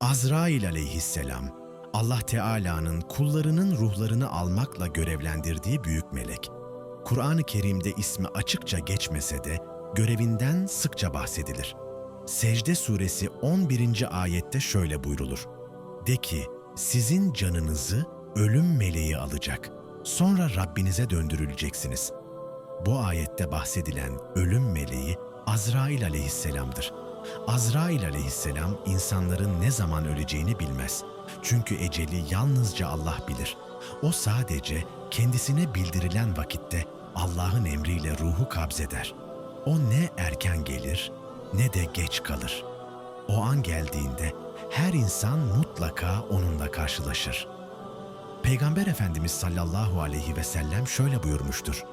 Azrail aleyhisselam, Allah Teala'nın kullarının ruhlarını almakla görevlendirdiği büyük melek. Kur'an-ı Kerim'de ismi açıkça geçmese de görevinden sıkça bahsedilir. Secde suresi 11. ayette şöyle buyrulur. De ki, sizin canınızı ölüm meleği alacak. Sonra Rabbinize döndürüleceksiniz. Bu ayette bahsedilen ölüm meleği Azrail aleyhisselamdır. Azrail aleyhisselam insanların ne zaman öleceğini bilmez. Çünkü eceli yalnızca Allah bilir. O sadece kendisine bildirilen vakitte Allah'ın emriyle ruhu kabzeder. O ne erken gelir ne de geç kalır. O an geldiğinde her insan mutlaka onunla karşılaşır. Peygamber Efendimiz sallallahu aleyhi ve sellem şöyle buyurmuştur.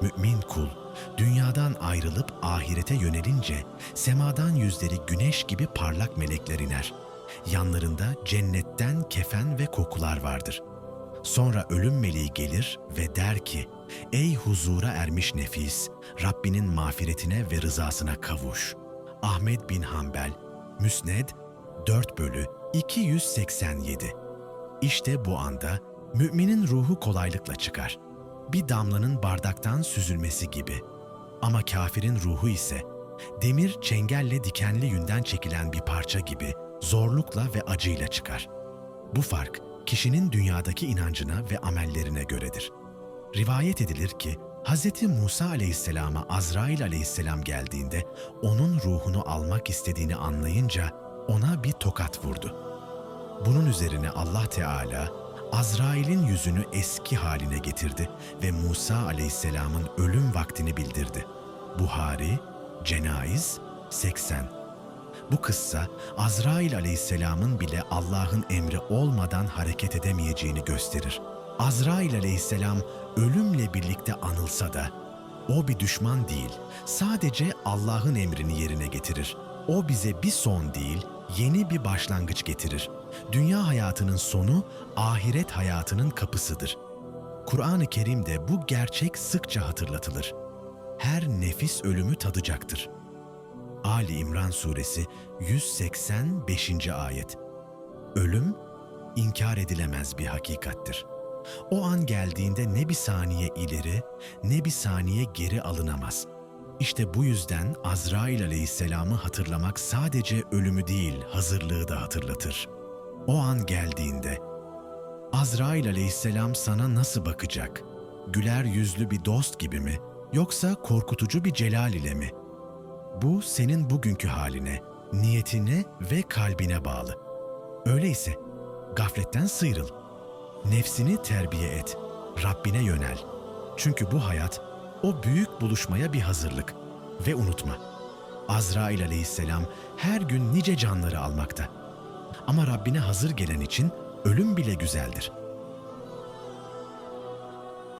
Mümin kul, dünyadan ayrılıp ahirete yönelince semadan yüzleri güneş gibi parlak melekler iner. Yanlarında cennetten kefen ve kokular vardır. Sonra ölüm meleği gelir ve der ki, Ey huzura ermiş nefis, Rabbinin mağfiretine ve rızasına kavuş. Ahmet bin Hanbel, Müsned 4 bölü 287 İşte bu anda müminin ruhu kolaylıkla çıkar. Bir damlanın bardaktan süzülmesi gibi. Ama kafirin ruhu ise demir çengelle dikenli yünden çekilen bir parça gibi zorlukla ve acıyla çıkar. Bu fark kişinin dünyadaki inancına ve amellerine göredir. Rivayet edilir ki Hz. Musa aleyhisselama Azrail aleyhisselam geldiğinde onun ruhunu almak istediğini anlayınca ona bir tokat vurdu. Bunun üzerine Allah Teala Azrail'in yüzünü eski haline getirdi ve Musa aleyhisselamın ölüm vaktini bildirdi. Buhari, Cenaiz 80 Bu kıssa Azrail aleyhisselamın bile Allah'ın emri olmadan hareket edemeyeceğini gösterir. Azrail aleyhisselam ölümle birlikte anılsa da o bir düşman değil, sadece Allah'ın emrini yerine getirir. O bize bir son değil, yeni bir başlangıç getirir. Dünya hayatının sonu ahiret hayatının kapısıdır. Kur'an-ı Kerim'de bu gerçek sıkça hatırlatılır. Her nefis ölümü tadacaktır. Ali İmran Suresi 185. ayet. Ölüm inkar edilemez bir hakikattir. O an geldiğinde ne bir saniye ileri ne bir saniye geri alınamaz. İşte bu yüzden Azrail aleyhisselamı hatırlamak sadece ölümü değil hazırlığı da hatırlatır. O an geldiğinde Azrail aleyhisselam sana nasıl bakacak? Güler yüzlü bir dost gibi mi? Yoksa korkutucu bir celal ile mi? Bu senin bugünkü haline, niyetine ve kalbine bağlı. Öyleyse gafletten sıyrıl. Nefsini terbiye et. Rabbine yönel. Çünkü bu hayat o büyük buluşmaya bir hazırlık. Ve unutma. Azrail aleyhisselam her gün nice canları almakta. Ama Rabbine hazır gelen için ölüm bile güzeldir.